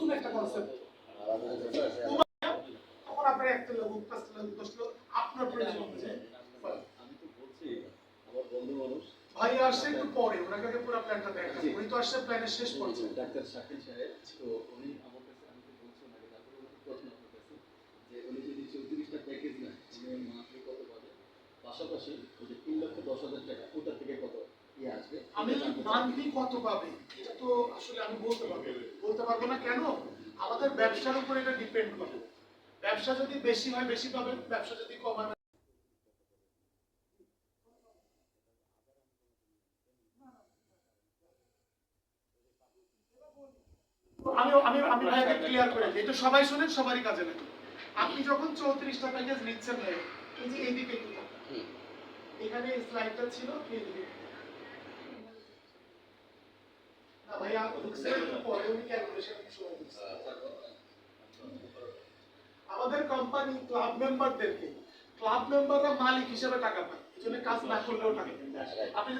নতুন একটা কনসেপ্ট তখন আপনার একটা লোক পাঁচটা লোক দশটা লোক আপনার প্রয়োজন আমি তো বলছি আমার বন্ধু মানুষ। ভাই আসছে একটু পরে ওনাকে আগে পুরো প্ল্যানটা দেখা উনি তো আসছে প্ল্যানের শেষ ডাক্তার শাকিল সাহেব তো উনি আমার কাছে আমি তো বলছি ওনাকে তারপরে ওনাকে প্রশ্ন আপনার যে উনি যদি চৌত্রিশটা প্যাকেজ উনি কত পাবে? পাশাপাশি ওই যে তিন লক্ষ দশ হাজার আমি। মান্থলি কত পাবে? এটা তো আসলে আমি বলতে পারব বলতে পারব না কেন? আমাদের ব্যবসার উপর এটা ডিপেন্ড করে। ব্যবসা যদি বেশি হয় বেশি পাবেন ব্যবসা যদি কম হয় আমি আমি আমি ক্লিয়ার করে দিই। এটা সবাই শুনেন সবারই কাজে লাগে। আপনি যখন চৌত্রিশটা প্যাকেজ নিচ্ছেন ভাই এই যে এইদিকে। এখানে স্লাইডটা ছিল এইদিকে না ভাইয়া ঢুকছে একটু পরে উনি ক্যালকুলেশন সময় দিচ্ছে আমাদের কোম্পানি ক্লাব মেম্বারদেরকে ক্লাব মেম্বাররা মালিক হিসেবে টাকা পায়, এই জন্য কাজ না করলেও টাকা আপনি